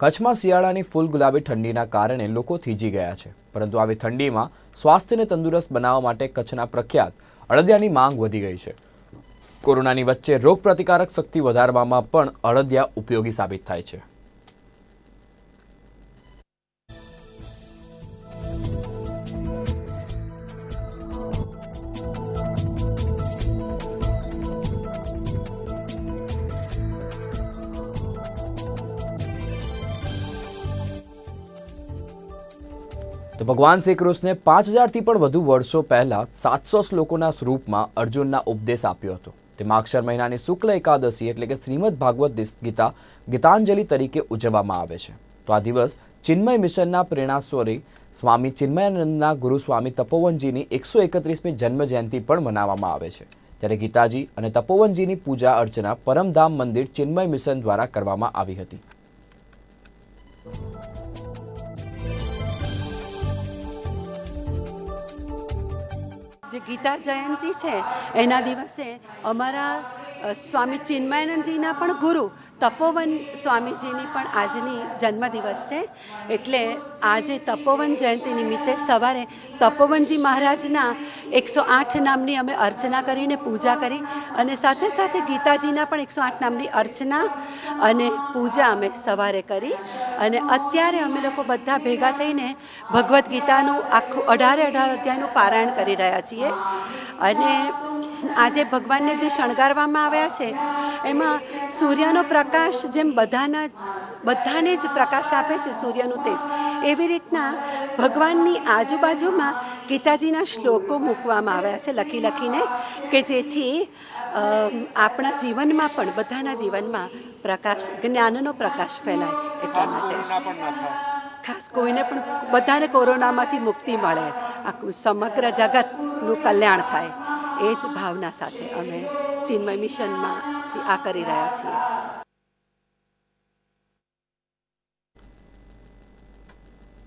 કચ્છમાં શિયાળાની ફૂલ ગુલાબી ઠંડીના કારણે લોકો થીજી ગયા છે. પરંતુ આવી ઠંડીમાં સ્વાસ્થ્યને તંદુરસ્ત બનાવવા માટે કચ્છના પ્રખ્યાત અળદિયાની માંગ વધી ગઈ છે. કોરોનાની વચ્ચે રોગપ્રતિકારક શક્તિ વધારવામાં પણ અળદિયા ઉપયોગી સાબિત થાય છે. તો ભગવાન શ્રી કૃષ્ણે પાંચ હજારથી પણ વધુ વર્ષો પહેલાં સાતસો શ્લોકોના સ્વરૂપમાં અર્જુનના ઉપદેશ આપ્યો હતો. તે માક્ષર મહિનાની શુક્લ એકાદશી એટલે કે શ્રીમદ ભાગવત ગીતા, ગીતાંજલિ તરીકે ઉજવવામાં આવે છે. તો આ દિવસ ચિન્મય મિશનના પ્રેરણાસ્વરી સ્વામી ચિન્મયાનંદના ગુરુ સ્વામી તપોવનજીની એકસો એકત્રીસમી જન્મ જયંતિ પણ મનાવવામાં આવે છે. ત્યારે ગીતાજી અને તપોવનજીની પૂજા અર્ચના પરમધામ મંદિર ચિન્મય મિશન દ્વારા કરવામાં આવી હતી. જે ગીતા જયંતિ છે, એના દિવસે અમારા સ્વામી ચિન્મયાનંદજીના પણ ગુરુ તપોવન સ્વામીજીની પણ આજની જન્મદિવસ છે. એટલે આજે તપોવન જયંતિ નિમિત્તે સવારે તપોવનજી મહારાજના એકસો આઠ નામની અમે અર્ચના કરીને પૂજા કરી અને સાથે સાથે ગીતાજીના પણ એકસો આઠ નામની અર્ચના અને પૂજા અમે સવારે કરી. અને અત્યારે અમે લોકો બધા ભેગા થઈને ભગવદ્ ગીતાનું આખું અઢારે અઢાર અધ્યાયનું પારાયણ કરી રહ્યા છીએ. અને આજે ભગવાનને જે શણગારવામાં આવ્યા છે એમાં સૂર્યનો પ્રકાશ જેમ બધાના બધાને જ પ્રકાશ આપે છે સૂર્યનું તેજ એવી રીતના ભગવાનની આજુબાજુમાં ગીતાજીના શ્લોકો મૂકવામાં આવ્યા છે લખી લખીને કે જેથી આપણા જીવનમાં પણ બધાના જીવનમાં પ્રકાશ જ્ઞાનનો પ્રકાશ ફેલાય એટલા માટે. ખાસ કોઈને પણ બધાને કોરોનામાંથી મુક્તિ મળે. આખું સમગ્ર જગતનું કલ્યાણ થાય. એ જ ભાવના સાથે અમે ચિન્મય મિશનમાંથી આ કરી રહ્યા છીએ.